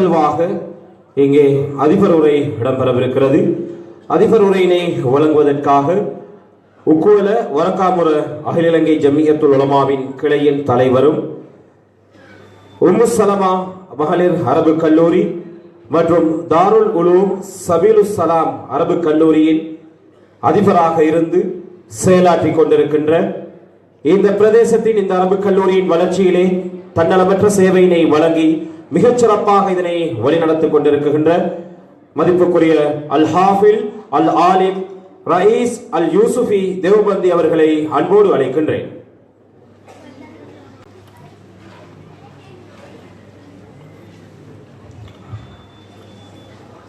நிகழ்வாக இங்கே அதிபர் உரை இடம்பெறவிருக்கிறது. அதிபர் உரையினை வழங்குவதற்காக உக்குவல வரக்காமுர அகில இலங்கை ஜம்மியத்துல் உலமாவின் கிளையின் தலைவரும் உம்மு சலமா மகளிர் அரபு கல்லூரி மற்றும் தாருல் உலூம் சபீலு சலாம் அரபு கல்லூரியின் அதிபராக இருந்து செயலாற்றி கொண்டிருக்கின்ற இந்த பிரதேசத்தின் இந்த அரபு கல்லூரியின் வளர்ச்சியிலே தன்னலமற்ற சேவையினை வழங்கி மிகச் சிறப்பாக இதனை வழிநடத்திக் கொண்டிருக்கின்ற மதிப்புக்குரிய அல் ஹாஃபில் அல் ஆலிம் ரயீஸ் அல் யூசுஃபி தேவபந்தி அவர்களை அன்போடு அழைக்கின்றேன்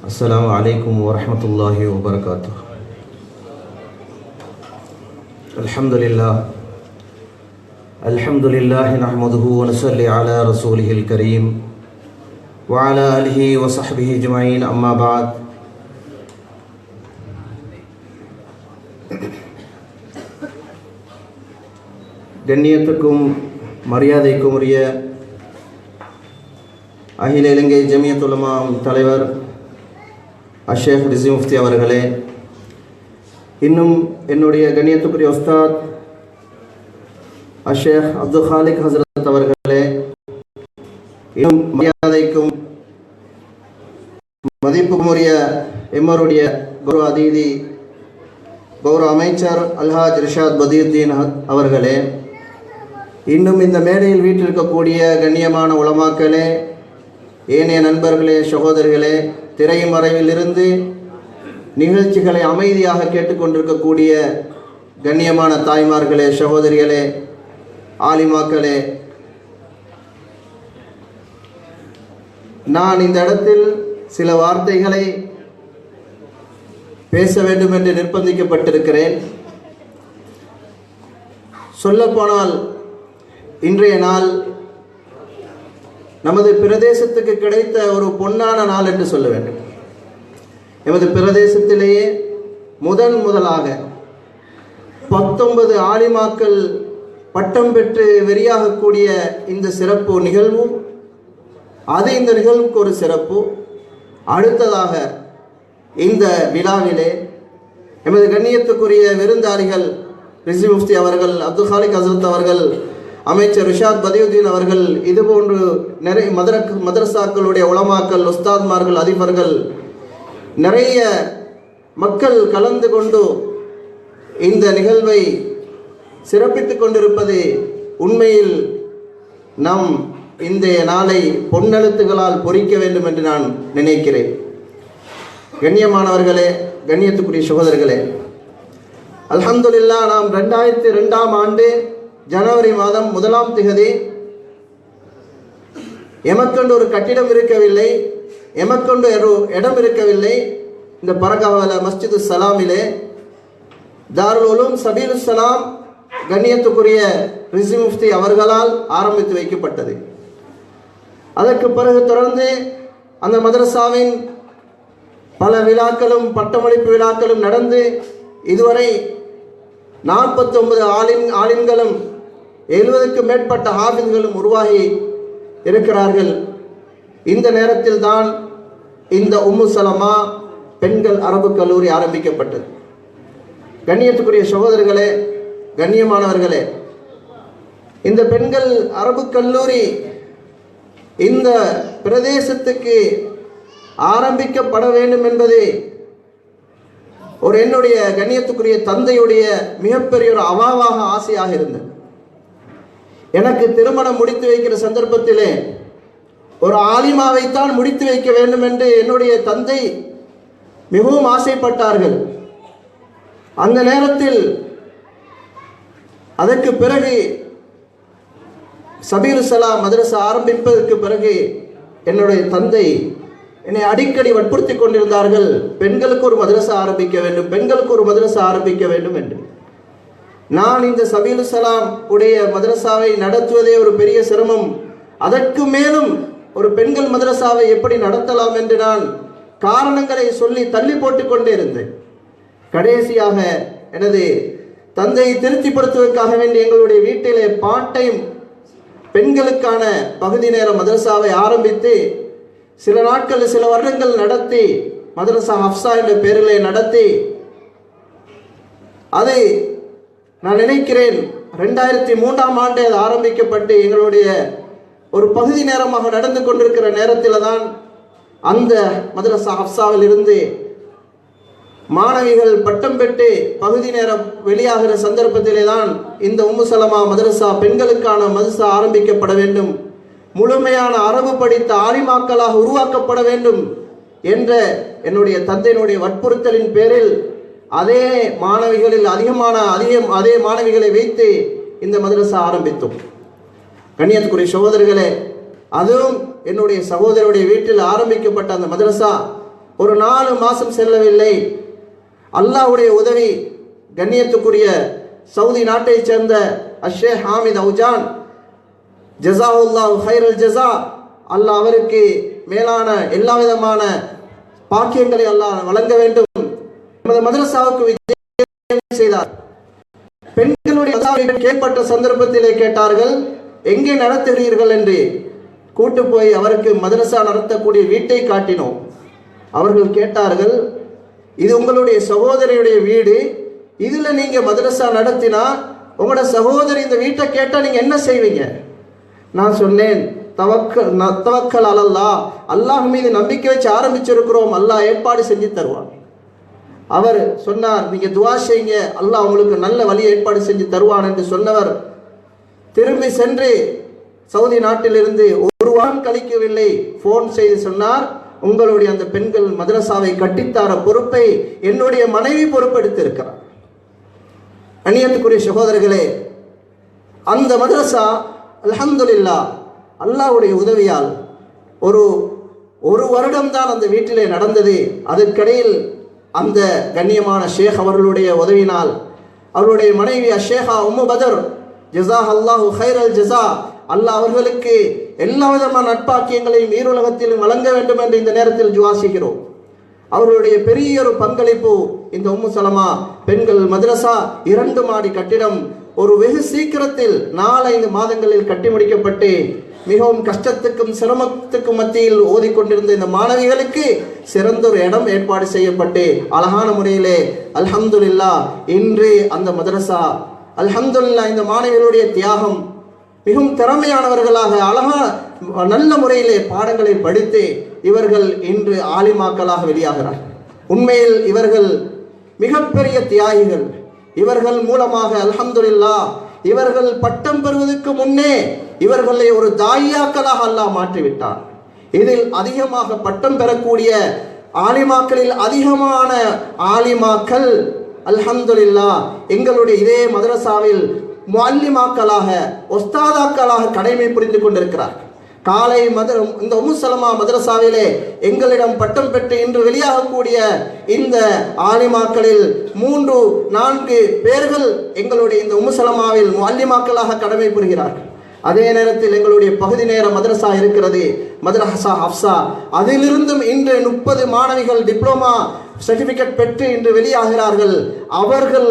السلام عليكم ورحمة الله وبركاته الحمد لله الحمد لله نحمده ونصلي على رسوله الكريم وعلى آله وصحبه أجمعين أما بعد கண்ணியத்துக்கும் மரியாதைக்கும் உரிய அகில இலங்கை ஜமியத்துலமா தலைவர் அஷேக் ரிசி முஃப்தி அவர்களே இன்னும் என்னுடைய கண்ணியத்துக்குரிய உஸ்தாத் அஷேக் அப்துல் ஹாலிக் ஹசரத் அவர்களே இன்னும் மரியாதைக்கும் மதிப்புக்குரிய எம்மருடைய கௌரவ அதிதி கௌரவ அமைச்சர் அல்ஹாஜ் ரிஷாத் பதீர்தீன் அவர்களே இன்னும் இந்த மேடையில் வீட்டிருக்கக்கூடிய கண்ணியமான உலமாக்களே ஏனைய நண்பர்களே சகோதரிகளே திரைமறைவிலிருந்து நிகழ்ச்சிகளை அமைதியாக கேட்டுக்கொண்டிருக்கக்கூடிய கண்ணியமான தாய்மார்களே சகோதரிகளே ஆலிமாக்களே நான் இந்த இடத்தில் சில வார்த்தைகளை பேச வேண்டும் என்று நிர்பந்திக்கப்பட்டிருக்கிறேன். சொல்லப்போனால் இன்றைய நாள் நமது பிரதேசத்துக்கு கிடைத்த ஒரு பொன்னான நாள் என்று சொல்ல வேண்டும். எமது பிரதேசத்திலேயே முதன் முதலாக பத்தொன்பது ஆலிமாக்கள் பட்டம் பெற்று வெறியாகக்கூடிய இந்த சிறப்பு நிகழ்வும் அது இந்த நிகழ்வுக்கு ஒரு சிறப்பு. அடுத்ததாக இந்த விழாவிலே எமது கண்ணியத்துக்குரிய விருந்தாளிகள் ரிசி முஃப்தி அவர்கள் அப்துல் ஹாலிக் ஹசரத் அவர்கள் அமைச்சர் ரிஷாத் பதியுதீன் அவர்கள் இதுபோன்று நிறைய மதரக் மதரசாக்களுடைய உலமாக்கள் உஸ்தாத்மார்கள் அதிபர்கள் நிறைய மக்கள் கலந்து கொண்டு இந்த நிகழ்வை சிறப்பித்து கொண்டிருப்பது உண்மையில் நம் இந்த நாளை பொன்னெழுத்துகளால் பொறிக்க வேண்டும் என்று நான் நினைக்கிறேன். கண்ணியமானவர்களே கண்ணியத்துக்குரிய சகோதரர்களே அல்ஹம்துலில்லா நாம் ரெண்டாயிரத்தி ரெண்டாம் ஆண்டு ஜனவரி மாதம் முதலாம் திகதி எமக்கொண்டு ஒரு கட்டிடம் இருக்கவில்லை எமக்கொண்டு இடம் இருக்கவில்லை. இந்த பரகாவல மஸ்ஜிது சலாமிலே தாருல் உலூம் சபீலு சலாம் கண்ணியத்துக்குரிய ரிசி முஃப்தி அவர்களால் ஆரம்பித்து வைக்கப்பட்டது. அதற்கு பிறகு தொடர்ந்து அந்த மதரசாவின் பல விழாக்களும் பட்டமளிப்பு விழாக்களும் நடந்து இதுவரை நாற்பத்தொன்பது ஆளின் ஆளின்களும் எழுபதுக்கும் மேற்பட்ட ஹாஃபிஸ்களும் உருவாகி இருக்கிறார்கள். இந்த நேரத்தில் தான் இந்த உம்மு சலமா பெண்கள் அரபு கல்லூரி ஆரம்பிக்கப்பட்டது. கண்ணியத்துக்குரிய சகோதரர்களே கண்ணியமானவர்களே இந்த பெண்கள் அரபு கல்லூரி இந்த பிரதேசத்துக்கு ஆரம்பிக்கப்பட வேண்டும் என்பது ஒரு என்னுடைய கண்ணியத்துக்குரிய தந்தையுடைய மிகப்பெரிய ஒரு அவாவாக ஆசையாக இருந்தது. எனக்கு திருமணம் முடித்து வைக்கிற சந்தர்ப்பத்திலே ஒரு ஆலிமாவைத்தான் முடித்து வைக்க வேண்டும் என்று என்னுடைய தந்தை மிகவும் ஆசைப்பட்டார்கள். அந்த நேரத்தில் அதற்கு பிறகு சபீல் சலாம் மதரசா ஆரம்பிப்பதற்கு பிறகு என்னுடைய தந்தை என்னை அடிக்கடி வற்புறுத்தி கொண்டிருந்தார்கள். பெண்களுக்கு ஒரு மதரசா ஆரம்பிக்க வேண்டும் பெண்களுக்கு ஒரு மதரசா ஆரம்பிக்க வேண்டும் என்று. நான் இந்த சபீல் சலாம் உடைய மதரசாவை நடத்துவதே ஒரு பெரிய சிரமம். அதற்கு மேலும் ஒரு பெண்கள் மதரசாவை எப்படி நடத்தலாம் என்று நான் காரணங்களை சொல்லி தள்ளி போட்டு கொண்டே இருந்தேன். கடைசியாக எனது தந்தையை திருப்திப்படுத்துவதற்காக வேண்டி எங்களுடைய வீட்டிலே பாட்டையும் பெண்களுக்கான பகுதி நேர மதரசாவை ஆரம்பித்து சில நாட்கள் சில வருடங்கள் நடத்தி மதரசா ஹப்சா என்ற பெயரிலே நடத்தி அது நான் நினைக்கிறேன் ரெண்டாயிரத்தி மூன்றாம் ஆண்டு அது ஆரம்பிக்கப்பட்டு எங்களுடைய ஒரு பகுதி நேரமாக நடந்து கொண்டிருக்கிற நேரத்தில் தான் அந்த மதரசா ஹப்சாவில் இருந்து மாணவிகள் பட்டம் பெற்று பகுதி நேரம் வெளியாகிற சந்தர்ப்பத்திலே தான் இந்த உம்முசலமா மதரசா பெண்களுக்கான மதரசா ஆரம்பிக்கப்பட வேண்டும். முழுமையான அரபு படித்த ஆலிமாக்களாக உருவாக்கப்பட வேண்டும் என்ற என்னுடைய தந்தையினுடைய வற்புறுத்தலின் பேரில் அதே மாணவிகளில் அதிகமான அதிகம் அதே மாணவிகளை வைத்து இந்த மதரசா ஆரம்பித்தோம். கண்ணியத்துக்குரிய சகோதரர்களே அதுவும் என்னுடைய சகோதரருடைய வீட்டில் ஆரம்பிக்கப்பட்ட அந்த மதரசா ஒரு நாலு மாதம் செல்லவில்லை. அல்லாஹ்வுடைய உதவி கண்ணியத்துக்குரிய சவுதி நாட்டைச் சேர்ந்த அஷே ஹாமித் அவுஜான் ஜசாவுல்லாஹ் ஹைரல் ஜசா அல்லாஹ் அவருக்கு மேலான எல்லா விதமான பாக்கியங்களை அல்லாஹ் வழங்க வேண்டும். நமது மதரசாவுக்கு விஜயம் செய்தார். பெண்களுடைய கேட்பட்ட சந்தர்ப்பத்திலே கேட்டார்கள் எங்கே நடத்துகிறீர்கள்? என்று கூட்டு போய் அவருக்கு மதரசா நடத்தக்கூடிய வீட்டை காட்டினோம். அவர்கள் கேட்டார்கள் இது உங்களுடைய சகோதரியுடைய வீடு. இதில் நீங்கள் மதரசா நடத்தினா உங்களோட சகோதரி இந்த வீட்டை கேட்டால் நீங்கள் என்ன செய்வீங்க? நான் சொன்னேன் தவக்க ந- தவக்கல் அலல்லா. அல்லாஹ் மீது நம்பிக்கை வச்சு ஆரம்பிச்சிருக்கிறோம். அல்லாஹ் ஏற்பாடு செஞ்சு தருவான் அவர் சொன்னார் நீங்கள் துவா செய்யுங்க. அல்லாஹ் உங்களுக்கு நல்ல வழி ஏற்பாடு செஞ்சு தருவான் என்று சொன்னவர். திரும்பி சென்று சவுதி நாட்டிலிருந்து ஒரு வாரம் கழிக்கவில்லை. ஃபோன் செய்து சொன்னார் உங்களுடைய அந்த பெண்கள் மதரசாவை கட்டித்தார பொறுப்பை என்னுடைய மனைவி பொறுப்பெடுத்திருக்கிறார். அணியத்துக்குரிய சகோதரர்களே அந்த மதரசா அலமதுல்லா அல்லாவுடைய உதவியால் ஒரு ஒரு வருடம்தான் அந்த வீட்டிலே நடந்தது. அதற்கிடையில் அந்த கண்ணியமான ஷேக் அவர்களுடைய உதவினால் அவருடைய மனைவி அஷேகா உம்மு பதர் ஜஸா அல்லாஹு ஹைரல் ஜஸா அல்லாஹ் அவர்களுக்கு எல்லா விதமான நட்பாக்கியங்களையும் ஈருலகத்திலும் வழங்க வேண்டும் என்று இந்த நேரத்தில் ஜுவாசிக்கிறோம் அவர்களுடைய பெரிய ஒரு பங்களிப்பு இந்த உம்முசலமா பெண்கள் மதரசா இரண்டு மாடி கட்டிடம் ஒரு வெகு சீக்கிரத்தில் நாலஞ்சு மாதங்களில் கட்டி முடிக்கப்பட்டு மிகவும் கஷ்டத்துக்கும் சிரமத்துக்கும் மத்தியில் ஓதிக்கொண்டிருந்த இந்த மாணவிகளுக்கு சிறந்த ஒரு இடம் ஏற்பாடு செய்யப்பட்டு அழகான முறையிலே அல்ஹம்துல்லா இன்று அந்த மதரசா அல்ஹம்துல்லா இந்த மாணவிகளுடைய தியாகம் மிகவும் திறமையானவர்களாக அழகா நல்ல முறையிலே பாடங்களை படித்து இவர்கள் இன்று ஆலிமாக்களாக வெளியாகிறார் உண்மையில் இவர்கள் மிகப்பெரிய தியாகிகள். இவர்கள் மூலமாக அல்ஹம்துலில்லா இவர்கள் பட்டம் பெறுவதற்கு முன்னே இவர்களை ஒரு தாயாக்களாக அல்லாஹ் மாற்றிவிட்டார் இதில் அதிகமாக பட்டம் பெறக்கூடிய ஆலிமாக்களில் அதிகமான ஆலிமாக்கள் அல்ஹம்துல்லா எங்களுடைய இதே மதரசாவில் முல்லிமாக்களாக ஒஸ்தாதாக்களாக கடமை புரிந்து கொண்டிருக்கிறார்கள். காலை மத இந்த உமுசலமா மதரசாவிலே எங்களிடம் பட்டம் பெற்று இன்று வெளியாகக்கூடிய இந்த ஆலிமாக்களில் மூன்று நான்கு பேர்கள் எங்களுடைய இந்த உமுசலமாவில் முல்லிமாக்களாக கடமை புரிகிறார்கள். அதே நேரத்தில் எங்களுடைய பகுதி நேர மதரசா இருக்கிறது மதரசா ஹப்சா. அதிலிருந்தும் இன்று முப்பது மாணவிகள் டிப்ளமா சர்டிபிகேட் பெற்று இன்று வெளியாகிறார்கள். அவர்கள்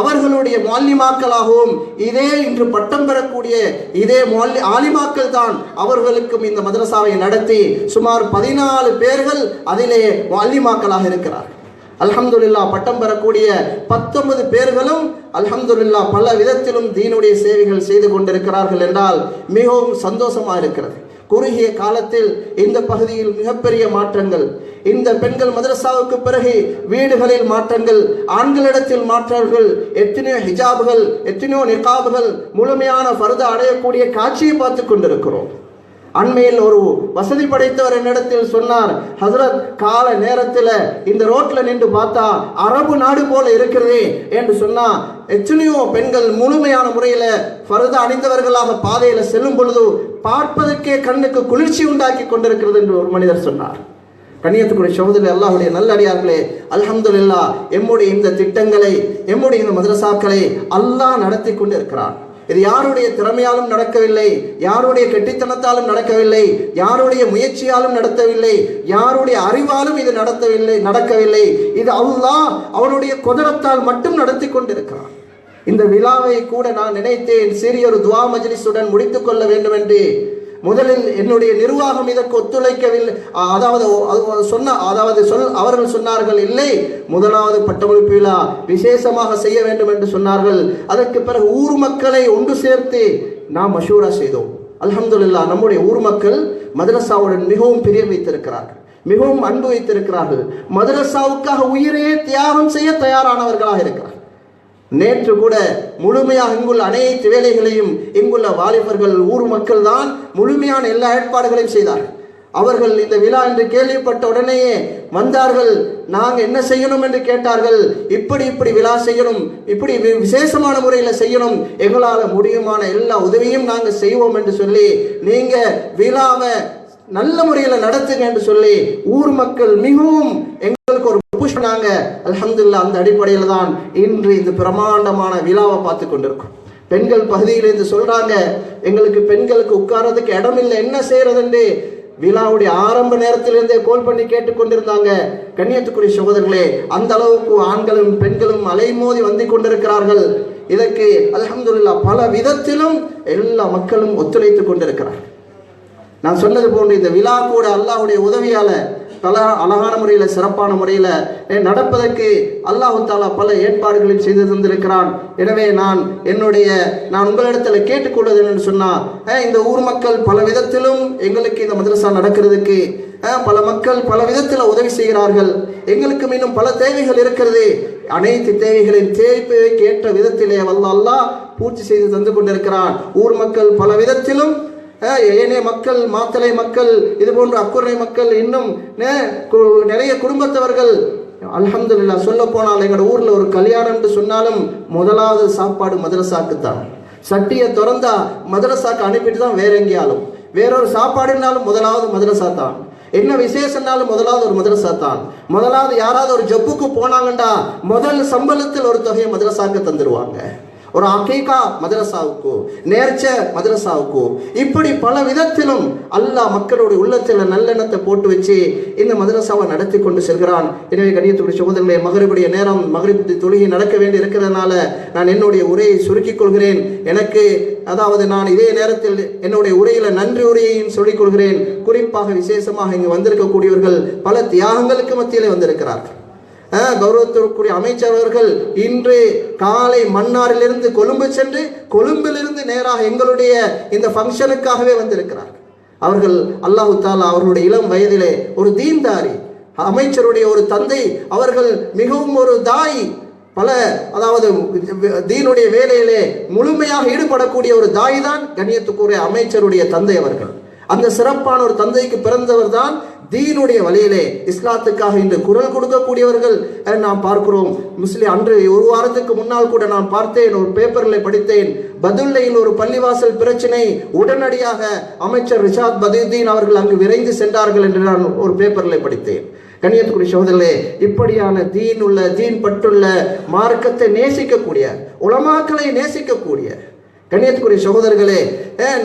அவர்களுடைய மாலிமாக்களாகவும் இதே இன்று பட்டம் பெறக்கூடிய இதே மாலி ஆலிமாக்கள் தான் அவர்களுக்கும் இந்த மதரசாவை நடத்தி சுமார் பதினாலு பேர்கள் அதிலே மாலிமாக்களாக இருக்கிறார்கள். அல்ஹம்துல்லா பட்டம் பெறக்கூடிய பத்தொன்பது பேர்களும் அல்ஹம்துல்லா பல விதத்திலும் தீனுடைய சேவைகள் செய்து கொண்டிருக்கிறார்கள் என்றால் மிகவும் சந்தோஷமாக இருக்கிறது. குறுகிய காலத்தில் இந்த பகுதியில் மிகப்பெரிய மாற்றங்கள். இந்த பெண்கள் மதரசாவுக்கு பிறகு வீடுகளில் மாற்றங்கள் ஆண்களிடத்தில் மாற்றங்கள் எத்தனையோ ஹிஜாபுகள் எத்தனையோ நிகாபுகள் முழுமையான பருத அடையக்கூடிய காட்சியை பார்த்து கொண்டிருக்கிறோம். அண்மையில் ஒரு வசதி படைத்தவர் என்னிடத்தில் சொன்னார் ஹசரத் கால நேரத்தில் இந்த ரோட்டில் நின்று பார்த்தா அரபு நாடு போல இருக்கிறதே என்று சொன்னா எத்தனையோ பெண்கள் முழுமையான முறையில் ஃபருத அணிந்தவர்களாக பாதையில் செல்லும் பொழுது பார்ப்பதற்கே கண்ணுக்கு குளிர்ச்சி உண்டாக்கி கொண்டிருக்கிறது என்று ஒரு மனிதர் சொன்னார். கண்ணியத்துக்குரிய சகோதரி அல்லாஹுடைய நல்லடியார்களே அல்ஹம்துலில்லா எம்முடைய இந்த திட்டங்களை எம்முடைய இந்த மதரசாக்களை அல்லாஹ் நடத்தி கொண்டு இருக்கிறான் இது யாருடைய திறமையாலும் நடக்கவில்லை? யாருடைய கெட்டித்தனத்தாலும் நடக்கவில்லை? யாருடைய முயற்சியாலும் நடத்தவில்லை? யாருடைய அறிவாலும் இது நடத்தவில்லை நடக்கவில்லை. இது அல்லாஹ் அவனுடைய குதிரத்தால் மட்டும் நடத்தி கொண்டிருக்கிறான். இந்த விழாவை கூட நான் நினைத்தேன். சிறிய ஒரு துவா மஜ்லிஸுடன் முடித்துக் கொள்ள வேண்டும் என்று முதலில் என்னுடைய நிர்வாகம் இதற்கு ஒத்துழைக்கவில்லை. அதாவது அது சொன்ன அதாவது சொல் அவர்கள் சொன்னார்கள் இல்லை முதலாவது பட்டமளிப்பு விழா விசேஷமாக செய்ய வேண்டும் என்று சொன்னார்கள். அதற்கு பிறகு ஊர் மக்களை ஒன்று சேர்த்து நாம் மஷூரா செய்தோம். அலமதுல்லா நம்முடைய ஊர் மக்கள் மதரசாவுடன் மிகவும் பிரிய வைத்திருக்கிறார்கள். மிகவும் அன்பு வைத்திருக்கிறார்கள். மதரசாவுக்காக உயிரையே தியாகம் செய்ய தயாரானவர்களாக இருக்கிறார்கள். நேற்று கூட முழுமையாக இங்குள்ள அனைத்து வேலைகளையும் இங்குள்ள வாலிபர்கள் ஊர் மக்கள் தான் முழுமையான எல்லா ஏற்பாடுகளையும் செய்தார்கள். அவர்கள் இந்த விழா என்று கேள்விப்பட்ட உடனேயே வந்தார்கள். நாங்கள் என்ன செய்யணும் என்று கேட்டார்கள். இப்படி இப்படி விழா செய்யணும் இப்படி வி- விசேஷமான முறையில் செய்யணும். எங்களால் முடியுமான எல்லா உதவியும் நாங்கள் செய்வோம் என்று சொல்லி நீங்கள் விழாவை நல்ல முறையில் நடத்துங்க என்று சொல்லி ஊர் மக்கள் மிகவும் எங்களுக்கு ஒரு புஷ் அலமதுல்லா அந்த அடிப்படையில் தான் இன்று இந்த பிரமாண்டமான விழாவை பார்த்து கொண்டிருக்கோம். பெண்கள் பகுதியிலிருந்து சொல்கிறாங்க எங்களுக்கு பெண்களுக்கு உட்கார்றதுக்கு இடம் இல்லை என்ன செய்யறதுன்னு விழாவுடைய ஆரம்ப நேரத்திலிருந்தே கோல் பண்ணி கேட்டுக்கொண்டிருந்தாங்க கண்ணியத்துக்குரிய சகோதரர்களே அந்த அளவுக்கு ஆண்களும் பெண்களும் அலைமோதி வந்து கொண்டிருக்கிறார்கள். இதற்கு அலமதுல்லா பல விதத்திலும் எல்லா மக்களும் ஒத்துழைத்து கொண்டிருக்கிறார்கள். நான் சொன்னது போன்று இந்த விழா கூட அல்லாஹுடைய உதவியால் பல அழகான முறையில் சிறப்பான முறையில் நடப்பதற்கு அல்லாஹு தாலா பல ஏற்பாடுகளையும் செய்து தந்திருக்கிறான். எனவே நான் என்னுடைய நான் உங்களிடத்தில் கேட்டுக்கொள்வது என்னன்னு சொன்னால் இந்த ஊர் மக்கள் பல விதத்திலும் எங்களுக்கு இந்த மதரசா நடக்கிறதுக்கு பல மக்கள் பல விதத்தில் உதவி செய்கிறார்கள். எங்களுக்கு இன்னும் பல தேவைகள் இருக்கிறது. அனைத்து தேவைகளின் தேவைக்கு ஏற்ற விதத்திலே வல்ல அல்லாஹ் பூர்த்தி செய்து தந்து கொண்டிருக்கிறான். ஊர் மக்கள் பல விதத்திலும் ஏனைய மக்கள் மாத்தளை மக்கள் இது போன்ற அக்குறை மக்கள் இன்னும் கு- நிறைய குடும்பத்தவர்கள் அல்ஹம்துலில்லாஹ் சொல்ல போனால் எங்களோட ஊரில் ஒரு கல்யாணம் என்று சொன்னாலும் முதலாவது சாப்பாடு மதரசாக்கு தான் சட்டியை திறந்தா மதரசாக்கு அனுப்பிட்டு தான் வேற எங்கேயாலும். வேறொரு சாப்பாடுனாலும் முதலாவது மதரசா தான் என்ன விசேஷம்னாலும் முதலாவது ஒரு மதரசா தான் முதலாவது யாராவது ஒரு ஜப்புக்கு போனாங்கண்டா முதல் சம்பளத்தில் ஒரு தொகையை மதரசாக்கு தந்துடுவாங்க ஒரு அகீகா மதரசாவுக்கு நேர்ச்ச மதரசாவுக்கு இப்படி பல விதத்திலும் அல்லாஹ் மக்களுடைய உள்ளத்தில் நல்லெண்ணத்தை போட்டு வச்சு இந்த மதரசாவை நடத்தி கொண்டு செல்கிறான். எனவே கணியத்துடைய சகோதரர்களே மகரிபுடைய நேரம் மகரிபு தொழுகை நடக்க வேண்டி இருக்கிறதுனால நான் என்னுடைய உரையை சுருக்கிக் கொள்கிறேன். எனக்கு அதாவது நான் இதே நேரத்தில் என்னுடைய உரையில நன்றி உரையையும் சொல்லிக் கொள்கிறேன். குறிப்பாக விசேஷமாக இங்கு வந்திருக்கக்கூடியவர்கள் பல தியாகங்களுக்கு மத்தியிலே வந்திருக்கிறார்கள். கௌரவத்திற்குரிய அமைச்சர் அவர்கள் இன்று காலை மன்னாரிலிருந்து கொழும்பு சென்று கொழும்பிலிருந்து நேராக எங்களுடைய இந்த ஃபங்க்ஷனுக்காகவே வந்திருக்கிறார் அவர்கள் அல்லாஹு தாலா அவர்களுடைய இளம் வயதிலே ஒரு தீன்தாரி அமைச்சருடைய ஒரு தந்தை அவர்கள் மிகவும் ஒரு தாய் பல அதாவது தீனுடைய வேலையிலே முழுமையாக ஈடுபடக்கூடிய ஒரு தாய் தான் கண்ணியத்துக்குரிய அமைச்சருடைய தந்தை அவர்கள். அந்த சிறப்பான ஒரு தந்தைக்கு பிறந்தவர் தான் தீனுடைய வழியிலே இஸ்லாத்துக்காக இன்று குரல் கொடுக்கக்கூடியவர்கள் நாம் பார்க்கிறோம். முஸ்லிம் அன்று ஒரு வாரத்துக்கு முன்னால் கூட நான் பார்த்தேன் ஒரு பேப்பரில் படித்தேன். பதுல்லையில் ஒரு பள்ளிவாசல் பிரச்சனை. உடனடியாக அமைச்சர் ரிஷாத் பதுதீன் அவர்கள் அங்கு விரைந்து சென்றார்கள் என்று நான் ஒரு பேப்பரில் படித்தேன். கண்ணியத்துக்குரிய சகோதரர்களே இப்படியான தீன் உள்ள தீன் பட்டுள்ள மார்க்கத்தை நேசிக்கக்கூடிய உலமாக்களை நேசிக்கக்கூடிய கண்ணியத்துக்குரிய சகோதரர்களே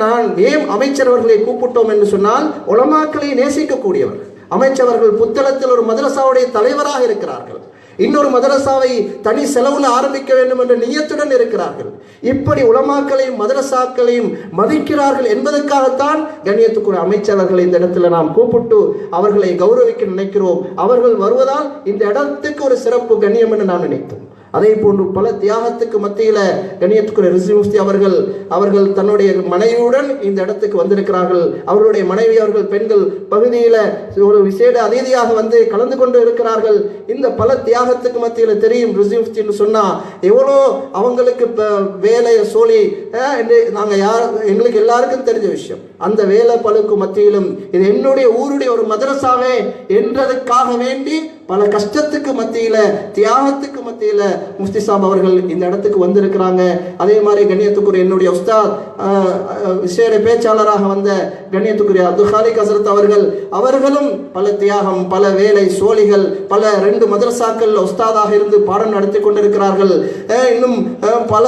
நான் ஏன் அமைச்சர் அவர்களை கூப்பிட்டோம் என்று சொன்னால் உலமாக்களை நேசிக்கக்கூடியவர். அமைச்சவர்கள் புத்தளத்தில் ஒரு மதரசாவுடைய தலைவராக இருக்கிறார்கள். இன்னொரு மதரசாவை தனி செலவில் ஆரம்பிக்க வேண்டும் என்ற நியத்துடன் இருக்கிறார்கள். இப்படி உலமாக்களையும் மதரசாக்களையும் மதிக்கிறார்கள் என்பதற்காகத்தான் கண்ணியத்துக்குரிய அமைச்சர்கள் இந்த இடத்துல நாம் கூப்பிட்டு அவர்களை கௌரவிக்க நினைக்கிறோம். அவர்கள் வருவதால் இந்த இடத்துக்கு ஒரு சிறப்பு கண்ணியம் என்று நாம் நினைத்தோம் அதே போன்று பல தியாகத்துக்கு மத்தியில் கண்ணியத்துக்குரிய ரிசி முஃப்தி அவர்கள் அவர்கள் தன்னுடைய மனைவியுடன் இந்த இடத்துக்கு வந்திருக்கிறார்கள். அவர்களுடைய மனைவி அவர்கள் பெண்கள் பகுதியில் ஒரு விசேட அதிதியாக வந்து கலந்து கொண்டு இருக்கிறார்கள். இந்த பல தியாகத்துக்கு மத்தியில் தெரியும் ரிசி முஃப்தின்னு சொன்னால் எவ்வளோ அவங்களுக்கு இப்போ வேலை சோழி என்று நாங்கள் யார் எங்களுக்கு எல்லாருக்கும் தெரிஞ்ச விஷயம். அந்த வேலை பழுக்கு மத்தியிலும் இது என்னுடைய ஊருடைய ஒரு மதரசாவே என்றதுக்காக வேண்டி பல கஷ்டத்துக்கு மத்தியில தியாகத்துக்கு மத்தியில முஃப்தி சாப் அவர்கள் இந்த இடத்துக்கு வந்திருக்கிறாங்க. அதே மாதிரி கண்ணியத்துக்குரிய என்னுடைய உஸ்தாத் விசேட பேச்சாளராக வந்த கண்ணியத்துக்குரிய அப்துல் ஹாலிக் ஹசரத் அவர்கள் அவர்களும் பல தியாகம் பல வேலை சோழிகள் பல ரெண்டு மதரசாக்கள் உஸ்தாதாக இருந்து பாடம் நடத்தி கொண்டிருக்கிறார்கள். இன்னும் பல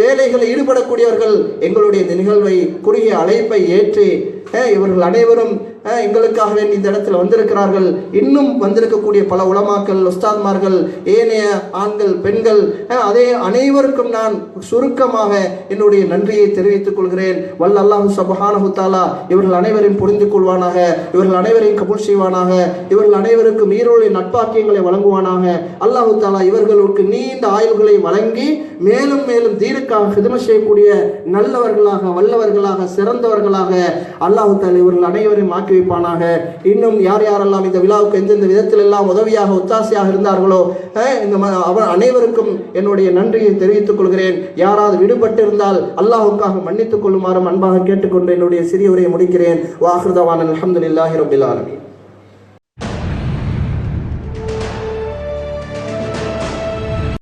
வேலைகளில் ஈடுபடக்கூடியவர்கள் எங்களுடைய இந்த நிகழ்வை குறுகிய அழைப்பை ஏற்றி இவர்கள் அனைவரும் எங்களுக்காக வேண்டி இந்த இடத்துல வந்திருக்கிறார்கள். இன்னும் வந்திருக்கக்கூடிய பல உலமாக்கள் உஸ்தாத்மார்கள் ஏனைய ஆண்கள் பெண்கள் அதே அனைவருக்கும் நான் சுருக்கமாக என்னுடைய நன்றியை தெரிவித்துக் கொள்கிறேன். வல்ல அல்லாஹு சபஹானஹு இவர்கள் அனைவரையும் புரிந்து கொள்வானாக இவர்கள் அனைவரையும் கபூல் செய்வானாக இவர்கள் அனைவருக்கும் ஈரோடு நட்பாக்கியங்களை வழங்குவானாக. அல்லாஹு தாலா இவர்களுக்கு நீண்ட ஆயுள்களை வழங்கி மேலும் மேலும் தீனுக்காக ஹிதம செய்யக்கூடிய நல்லவர்களாக வல்லவர்களாக சிறந்தவர்களாக அல்லாஹு தாலா இவர்கள் அனைவரையும் ஆக்கி வைப்பானாக இன்னும் யார் யாரெல்லாம் இந்த விழாவுக்கு எந்தெந்த விதத்தில் எல்லாம் உதவியாக ஒத்தாசையாக இருந்தார்களோ இந்த அவர் அனைவருக்கும் என்னுடைய நன்றியை தெரிவித்துக் கொள்கிறேன். யாராவது விடுபட்டு இருந்தால் அல்லாஹுக்காக மன்னித்துக் கொள்ளுமாறும் அன்பாக கேட்டுக்கொண்டு என்னுடைய சிறிய உரையை முடிக்கிறேன். வாஹிருதவான் அலமதுல்லாஹி ரபில்